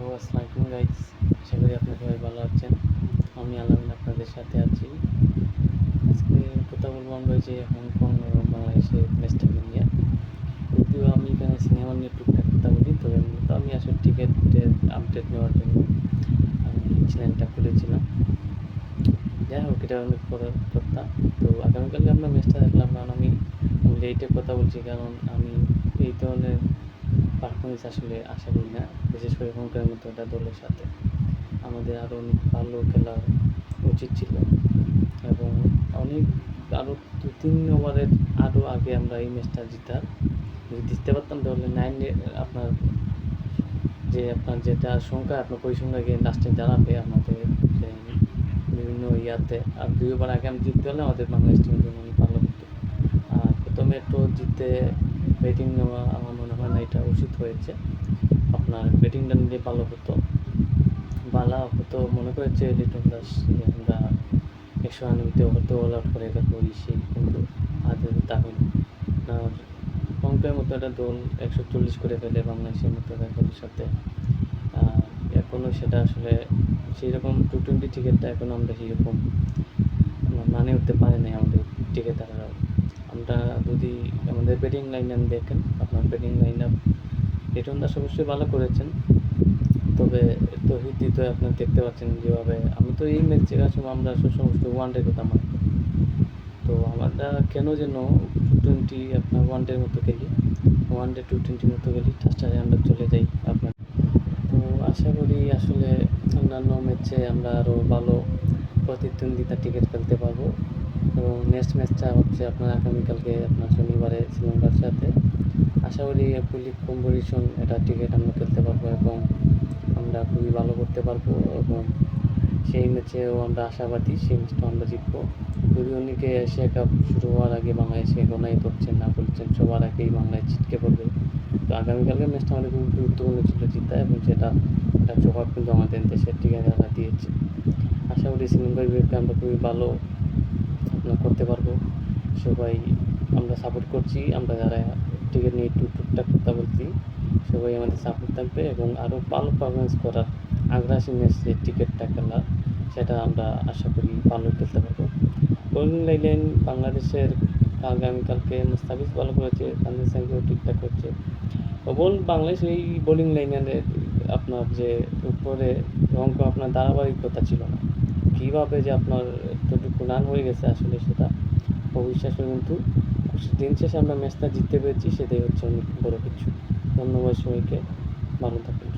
Hello আসসালামাইকুম guys আশা করি আপনারা সবাই ভালো আছেন। আমি আলামিন আপনাদের সাথে আছি। আজকে কথা বলব আমরা যে হংকং এবং বাংলাদেশের ম্যাচটাকে নিয়ে। যদিও আমি এখানে সিনেমা নিয়ে টুকটাক কথা বলি, তবে মূলত আমি আসলে টিকিটের আপডেট নেওয়ার জন্য আমি চ্যানেলটা খুলেছিলাম। যাই হোক, এটা অনেক পরের কথা তো আগামীকালকে আমরা ম্যাচটা দেখলাম, কারণ আমি লেটে কথা বলছি, কারণ আমি এই ধরনের পারফরমেন্স আসলে আশা করি না। বিশেষ করে হংকংয়ের মতো একটা দলের সাথে। আমাদের আরও অনেক ভালো খেলা উচিত ছিল। এবং অনেক আরও দু তিন ওভারের আরও আগে আমরা এই ম্যাচটা জিতার। যদি জিততে পারতাম তাহলে নাইন আপনার যে আপনার যেটা সংখ্যা, আপনার পরিসংখ্যা গিয়ে লাস্টে দাঁড়াবে আমাদের বিভিন্ন ইয়াতে। আর দুই ওভার আগে আমি জিততে হলে আমাদের বাংলাদেশ অনেক ভালো হতো। আর প্রথমে একটু জিতে ব্যাটিং নেওয়া এটা উচিত হয়েছে। আপনার ব্যাটিংটা নিলে ভালো হতো। বালা হতো, মনে করেছে লিটন দাস আমরা একশো মধ্যে হয়তো অল আউট করে গেল সেই কিন্তু আজ তা আর হংকংয়ের মতো একটা দল একশো চল্লিশ করে ফেলে বাংলাদেশের মতো দলের সাথে। এখনও সেটা আসলে সেই রকম টু টোয়েন্টি টিকিটটা এখনও আমরা সেরকম মানে উঠতে পারে নাই আমাদের টিকিটাররাও আমরা যদি আমাদের ব্যাটিং লাইন আপ দেখেন, আপনার batting line up Liton Das অবশ্যই ভালো করেছেন। তবে তহিদ হৃদয় আপনার দেখতে পাচ্ছেন যেভাবে, আমি তো এই ম্যাচ জেগার সময় আমরা সমস্ত ওয়ান ডে কথা মনে। করি। তো আমরা কেন যেন টু টোয়েন্টি আপনার ওয়ান ডের মতো খেলি ওয়ান ডে টু টোয়েন্টির মতো খেলি ফার্স্টে আমরা চলে যাই আপনার। তো আশা করি আসলে অন্যান্য ম্যাচে আমরা আরও ভালো প্রতিদ্বন্দ্বিতা টিকিট খেলতে পারব। এবং নেক্সট ম্যাচটা হচ্ছে আপনার আগামীকালকে আপনার শনিবারে শ্রীলঙ্কার সাথে। আশা করি পুলিশ কম্পিটিশন এটা টিকিট আমরা খেলতে পারব এবং আমরা খুবই ভালো করতে পারব এবং সেই ম্যাচেও আমরা আশাবাদী, সেই ম্যাচটা আমরা জিতবো। যদি অনেকে এশিয়া কাপ শুরু হওয়ার আগে বাংলাদেশে গোনাই করছেন না বলছেন, সবার আগেই বাংলাদেশ ছিটকে পড়বে। তো আগামীকালকে ম্যাচটা আমাদের খুব গুরুত্বপূর্ণ ছিল জিতা এবং সেটা একটা জবাব কিন্তু আমাদের দেশের ঠিকাদাররা দিয়েছে। আশা করি শ্রীলঙ্কার বিপক্ষে আমরা খুবই ভালো করতে পারব। সবাই, আমরা সাপোর্ট করছি, আমরা যারা টিকিট নিয়ে একটু টুকটাক কথা বলছি, সবাই আমাদের সাপোর্ট থাকবে এবং আরও ভালো পারফরমেন্স করার আগ্রাসী ম্যাচ যে টিকিটটা খেলা, সেটা আমরা আশা করি ভালো খেলতে পারব। বোলিং লাইন বাংলাদেশের আগামীকালকে মুস্তাফিজ ভালো করেছে তানজিদ সাকিবও ঠিকঠাক করছে। বল বাংলাদেশ এই বোলিং লাইনের আপনার যে উপরে অঙ্ক, আপনার ধারাবাহিকতা ছিল না। কীভাবে যে আপনার রান হয়ে গেছে আসলে সেটা। অবিশ্বাস্য কিন্তু দিন শেষে আমরা ম্যাচটা জিততে পেরেছি, সেটাই হচ্ছে অনেক বড় কিছু। ধন্যবাদ সবাইকে। ভালো থাকুন